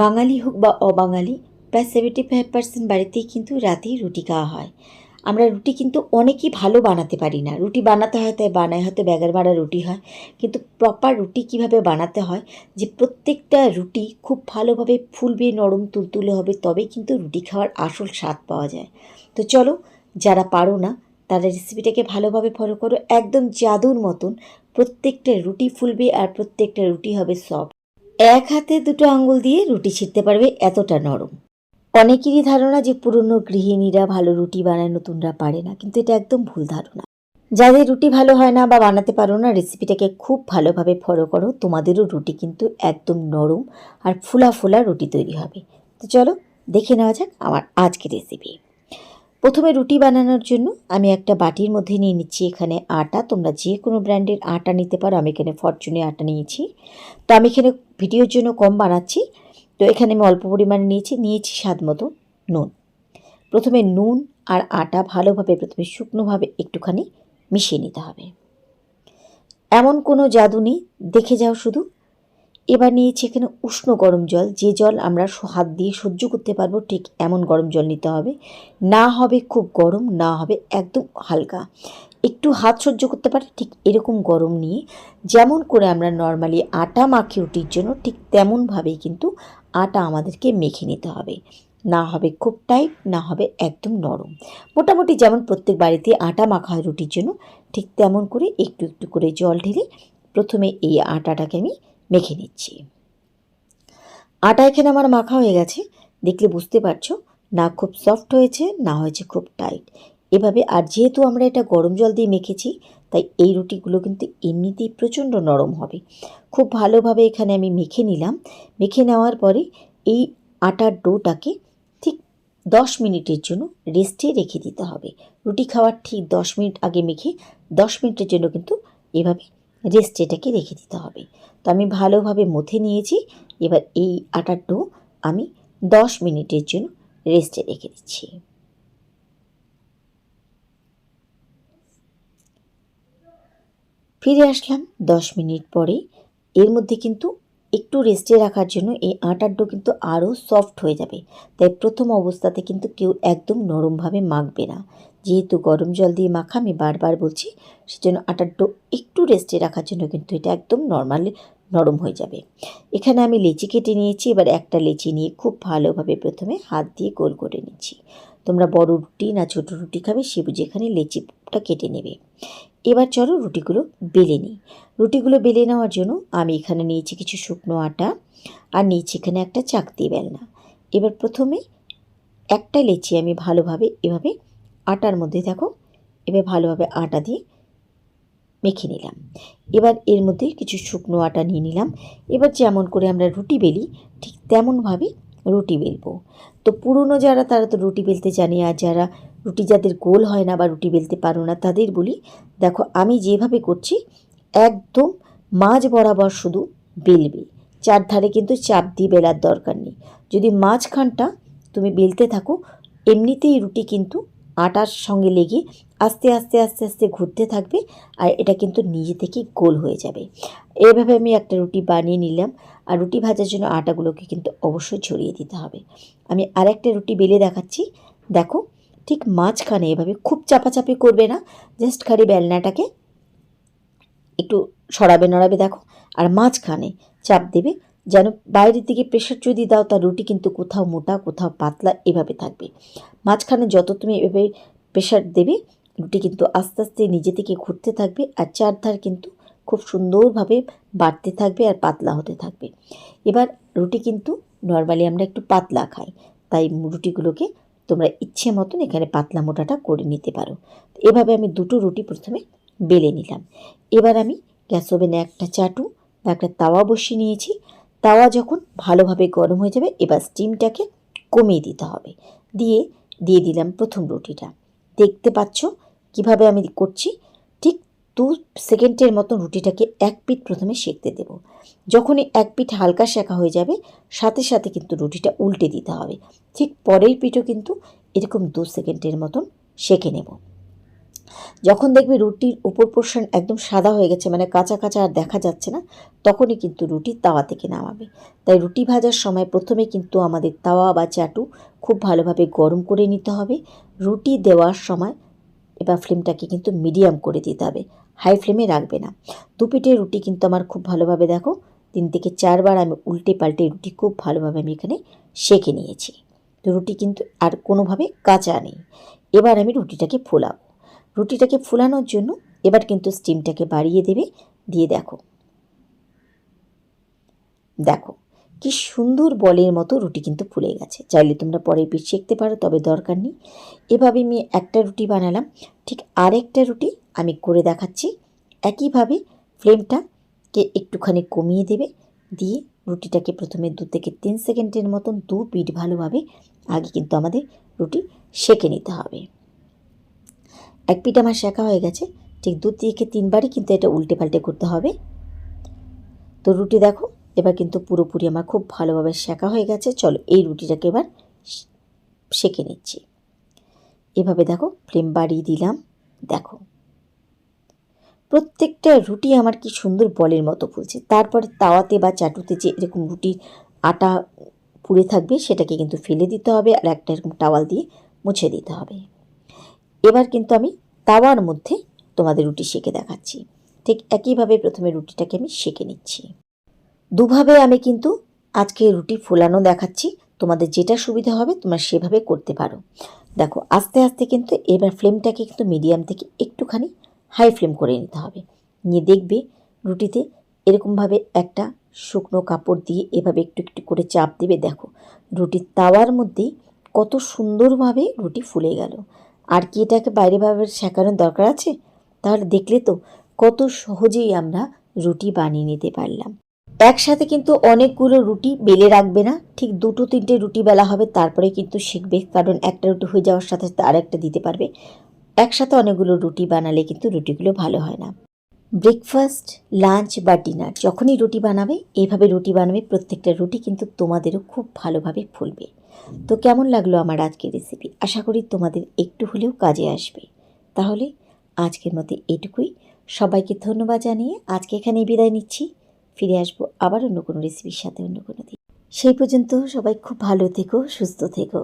বাঙালি হোক বা অবাঙালি প্রায় সেভেন্টি ফাইভ পার্সেন্ট বাড়িতেই কিন্তু রাতেই রুটি খাওয়া হয়। আমরা রুটি কিন্তু অনেকই ভালো বানাতে পারি না। রুটি বানাতে হয়, তাই বানায়, হয়তো ব্যাগের ভাড়া রুটি হয়। কিন্তু প্রপার রুটি কীভাবে বানাতে হয়, যে প্রত্যেকটা রুটি খুব ভালোভাবে ফুলবে, নরম, তুলতুলে হবে, তবেই কিন্তু রুটি খাওয়ার আসল স্বাদ পাওয়া যায়। তো চলো, যারা পারো না তারা রেসিপিটাকে ভালোভাবে ফলো করো। একদম জাদুর মতন প্রত্যেকটা রুটি ফুলবে আর প্রত্যেকটা রুটি হবে সফট এক হাতে দুটো আঙ্গুল দিয়ে রুটি ছিঁড়তে পারবে এতটা নরম। অনেকেরই ধারণা যে পুরনো গৃহিণীরা ভালো রুটি বানায়, নতুনরা পারে না, কিন্তু এটা একদম ভুল ধারণা। যাদের রুটি ভালো হয় না বা বানাতে পারো না, রেসিপিটাকে খুব ভালোভাবে ফলো করো, তোমাদেরও রুটি কিন্তু একদম নরম আর ফুলা ফুলা রুটি তৈরি হবে। তো চলো, দেখে নেওয়া যাক আমার আজকের রেসিপি। প্রথমে রুটি বানানোর জন্য আমি একটা বাটির মধ্যে নিয়ে নিচ্ছি এখানে আটা। তোমরা যে কোনো ব্র্যান্ডের আটা নিতে পারো। আমি এখানে ফরচুনে আটা নিয়েছি। তো আমি এখানে ভিডিওর জন্য কম বানাচ্ছি। তো এখানে আমি অল্প পরিমাণে নিয়েছি। নিয়েছি স্বাদ মতো নুন। প্রথমে নুন আর আটা ভালোভাবে, প্রথমে শুকনোভাবে একটুখানি মিশিয়ে নিতে হবে। এমন কোনো জাদু নেই। দেখে যাও শুধু। এবার নিয়েছি এখানে উষ্ণ গরম জল। যে জল আমরা হাত দিয়ে সহ্য করতে পারব, ঠিক এমন গরম জল নিতে হবে। না হবে খুব গরম, না হবে একদম হালকা। একটু হাত সহ্য করতে পারে, ঠিক এরকম গরম নিয়ে। যেমন করে আমরা নর্মালি আটা মাখি রুটির জন্য, ঠিক তেমনভাবেই কিন্তু আটা আমাদেরকে মেখে নিতে হবে। না হবে খুব টাইট না হবে একদম নরম। মোটামুটি যেমন প্রত্যেক বাড়িতে আটা মাখা হয় রুটির জন্য, ঠিক তেমন করে একটু একটু করে জল ঢেলে প্রথমে এই আটাটাকে আমি মেখে নিচ্ছি। আটা এখানে আমার মাখা হয়ে গেছে। দেখলে বুঝতে পারছ, না খুব সফট হয়েছে, না হয়েছে খুব টাইট এভাবে, আর যেহেতু আমরা এটা গরম জল দিয়ে মেখেছি, তাই এই রুটিগুলো কিন্তু এমনিতেই প্রচণ্ড নরম হবে। খুব ভালোভাবে এখানে আমি মেখে নিলাম। মেখে নেওয়ার পরে এই আটার ডোটাকে ঠিক দশ মিনিটের জন্য রেস্টে রেখে দিতে হবে। রুটি খাওয়ার ঠিক দশ মিনিট আগে মেখে দশ মিনিটের জন্য কিন্তু এভাবে রেস্টে এটাকে রেখে দিতে হবে। তো আমি ভালোভাবে মথে নিয়েছি, এবার এই আটার ডো আমি দশ মিনিটের জন্য রেস্টে রেখে দিচ্ছি। ফিরে আসলাম দশ মিনিট পরে। এর মধ্যে কিন্তু একটু রেস্টে রাখার জন্য এই আটার ডো কিন্তু আরও সফট হয়ে যাবে। তাই প্রথম অবস্থাতে কিন্তু কেউ একদম নরমভাবে মাখবে না। যেহেতু গরম জল দিয়ে মাখা, আমি বারবার বলছি, সেজন্য আটার ডো একটু রেস্টে রাখার জন্য কিন্তু এটা একদম নর্মালি নরম হয়ে যাবে। এখানে আমি লেচি কেটে নিয়েছি, এবার একটা লেচি নিয়ে খুব ভালোভাবে প্রথমে হাত দিয়ে গোল করে নিচ্ছি। তোমরা বড় রুটি না ছোট রুটি খাবে, সে যেখানে লেচিটা কেটে নেবে। এবার চলো রুটিগুলো বেলে নিই। রুটিগুলো বেলে নেওয়ার জন্য আমি এখানে নিয়েছি কিছু শুকনো আটা আর নিয়েছি এখানে একটা চাকতি বেলনা। এবার প্রথমে একটা লেচি আমি ভালোভাবে এভাবে আটার মধ্যে, দেখো, এবার ভালোভাবে আটা দিয়ে মেখে নিলাম। এবার এর মধ্যে কিছু শুকনো আটা নিয়ে নিলাম। এবার যেমন করে আমরা রুটি বেলি, ঠিক তেমনভাবে রুটি বেলবো। তো পুরনো যারা, তারা তো রুটি বেলতে জানে, আর যারা রুটি যাদের গোল হয় না বা রুটি বেলতে পারো না, তাদের বলি, দেখো আমি যেভাবে করছি, একদম মাঝ বরাবর শুধু বেলবে। চারধারে কিন্তু চাপ দিয়ে বেলার দরকার নেই। যদি মাঝখানটা তুমি বেলতে থাকো, এমনিতেই রুটি কিন্তু আটার সঙ্গে লেগে আস্তে আস্তে আস্তে আস্তে ঘুরতে থাকবে, আর এটা কিন্তু নিজে থেকেই গোল হয়ে যাবে। এভাবে আমি একটা রুটি বানিয়ে নিলাম। আর রুটি ভাজার জন্য আটাগুলোকে কিন্তু অবশ্যই ছড়িয়ে দিতে হবে। আমি আরেকটা রুটি বেলে দেখাচ্ছি। দেখো, ঠিক মাঝখানে এভাবে খুব চাপাচাপি করবে না, জাস্ট খালি বেলনাটাকে একটু সরাবে নড়াবে, দেখো। আর মাঝখানে চাপ দেবে, যেন বাইরের দিকে প্রেশার যদি দাও, তার রুটি কিন্তু কোথাও মোটা, কোথাও পাতলা এভাবে থাকবে। মাঝখানে যত তুমি এভাবে প্রেশার দেবে, রুটি কিন্তু আস্তে আস্তে নিজে থেকে ঘুরতে থাকবে, আর চারধার কিন্তু খুব সুন্দরভাবে বাড়তে থাকবে আর পাতলা হতে থাকবে। এবার রুটি কিন্তু নর্মালি আমরা একটু পাতলা খাই, তাই রুটিগুলোকে তোমরা ইচ্ছে মতন এখানে পাতলা মোটাটা করে নিতে পারো। এভাবে আমি দুটো রুটি প্রথমে বেলে নিলাম। এবার আমি গ্যাস ওভেনে একটা চাটু বা একটা তাওয়া বসিয়ে নিয়েছি। তাওয়া যখন ভালোভাবে গরম হয়ে যাবে, এবার স্টিমটাকে কমিয়ে দিতে হবে। দিয়ে দিয়ে দিলাম প্রথম রুটিটা। দেখতে পাচ্ছ কীভাবে আমি করছি? দু সেকেন্ডের মতন রুটিটাকে এক পিঠ প্রথমে সেঁকতে দেব। যখনই এক পিঠ হালকা শেখা হয়ে যাবে, সাথে সাথে কিন্তু রুটিটা উল্টে দিতে হবে। ঠিক পরের পিঠও কিন্তু এরকম দু সেকেন্ডের মতন সেঁকে নেব। যখন দেখবে রুটির উপর পোর্শন একদম সাদা হয়ে গেছে মানে কাঁচা কাঁচা আর দেখা যাচ্ছে না, তখনই কিন্তু রুটি তাওয়া থেকে নামাবে। তাই রুটি ভাজার সময় প্রথমে কিন্তু আমাদের তাওয়া বা চাটু খুব ভালোভাবে গরম করে নিতে হবে। রুটি দেওয়ার সময় এবার ফ্লেমটাকে কিন্তু মিডিয়াম করে দিতে হবে। হাই ফ্লেমে রাখবে না। দু পিঠে রুটি কিন্তু আমার খুব ভালোভাবে দেখো, তিন থেকে চারবার আমি উল্টে পাল্টে রুটি খুব ভালোভাবে আমি এখানে সেঁকে নিয়েছি। তো রুটি কিন্তু আর কোনোভাবে কাঁচা নেই। এবার আমি রুটিটাকে ফোলাবো। রুটিটাকে ফোলানোর জন্য এবার কিন্তু স্টিমটাকে বাড়িয়ে দেবে। দিয়ে দেখো। দেখো, কি সুন্দর বলের মতো রুটি কিন্তু ফুলে গেছে। চাইলে তোমরা পরের পিঠ শিখতে পারো, তবে দরকার নেই। এভাবে আমি একটা রুটি বানালাম, ঠিক আরেকটা রুটি আমি করে দেখাচ্ছি। একইভাবে ফ্লেমটাকে একটুখানি কমিয়ে দেবে। দিয়ে রুটিটাকে প্রথমে দু থেকে তিন সেকেন্ডের মতন দু পিঠ ভালোভাবে আগে কিন্তু আমাদের রুটি সেঁকে নিতে হবে। এক পিঠ আমার শেখা হয়ে গেছে। ঠিক দু থেকে তিনবারই কিন্তু এটা উল্টে পাল্টে করতে হবে। তো রুটি দেখো, এবার কিন্তু পুরোপুরি আমার খুব ভালোভাবে শেখা হয়ে গেছে। চলো এই রুটিটাকে এবার সেঁকে নিচ্ছি। এভাবে দেখো, ফ্লেম বাড়িয়ে দিলাম। দেখো। প্রত্যেকটা রুটি আমার কি সুন্দর বলের মতো ফুলছে। তারপরে তাওয়াতে বা চাটুতে যে এরকম রুটির আটা পুড়ে থাকবে সেটাকে কিন্তু ফেলে দিতে হবে আর একটা এরকম টাওয়াল দিয়ে মুছে দিতে হবে। এবার কিন্তু আমি তাওয়ার মধ্যে তোমাদের রুটি সেঁকে দেখাচ্ছি। ঠিক একইভাবে প্রথমে রুটিটাকে আমি সেঁকে নিচ্ছি। দুভাবে আমি কিন্তু আজকে রুটি ফোলানো দেখাচ্ছি। তোমাদের যেটা সুবিধা হবে তোমরা সেভাবে করতে পারো। দেখো, আস্তে আস্তে কিন্তু এবার ফ্লেমটাকে কিন্তু মিডিয়াম থেকে একটুখানি হাই ফ্লেম করে নিতে হবে। নিয়ে দেখবে রুটিতে এরকমভাবে একটা শুকনো কাপড় দিয়ে এভাবে একটু একটু করে চাপ দেবে। দেখো, রুটির তাওয়ার মধ্যেই কত সুন্দরভাবে রুটি ফুলে গেল। আর কি এটাকে বাইরেভাবে শেখানোর দরকার আছে? তাহলে দেখলে তো কত সহজেই আমরা রুটি বানিয়ে নিতে পারলাম। একসাথে কিন্তু অনেকগুলো রুটি বেলে রাখবে না। ঠিক দুটো তিনটে রুটি বেলা হবে, তারপরে কিন্তু শিখবে। কারণ একটা রুটি হয়ে যাওয়ার সাথে সাথে আরেকটা দিতে পারবে। একসাথে অনেকগুলো রুটি বানালে কিন্তু রুটিগুলো ভালো হয় না। ব্রেকফাস্ট লাঞ্চ বা ডিনার যখনই রুটি বানাবে এইভাবে রুটি বানাবে, প্রত্যেকটা রুটি কিন্তু তোমাদেরও খুব ভালোভাবে ফুলবে। তো কেমন লাগল আমার আজকের রেসিপি আশা করি তোমাদের একটু হলেও কাজে আসবে। তাহলে আজকের মতো এটুকুই। সবাইকে ধন্যবাদ জানিয়ে আজকে এখানে বিদায় নিচ্ছি। ফিরে আসব আবার অন্য কোনো রেসিপির সাথে অন্য কোনো দিন। সেই পর্যন্ত সবাই খুব ভালো থেকো, সুস্থ থেকো।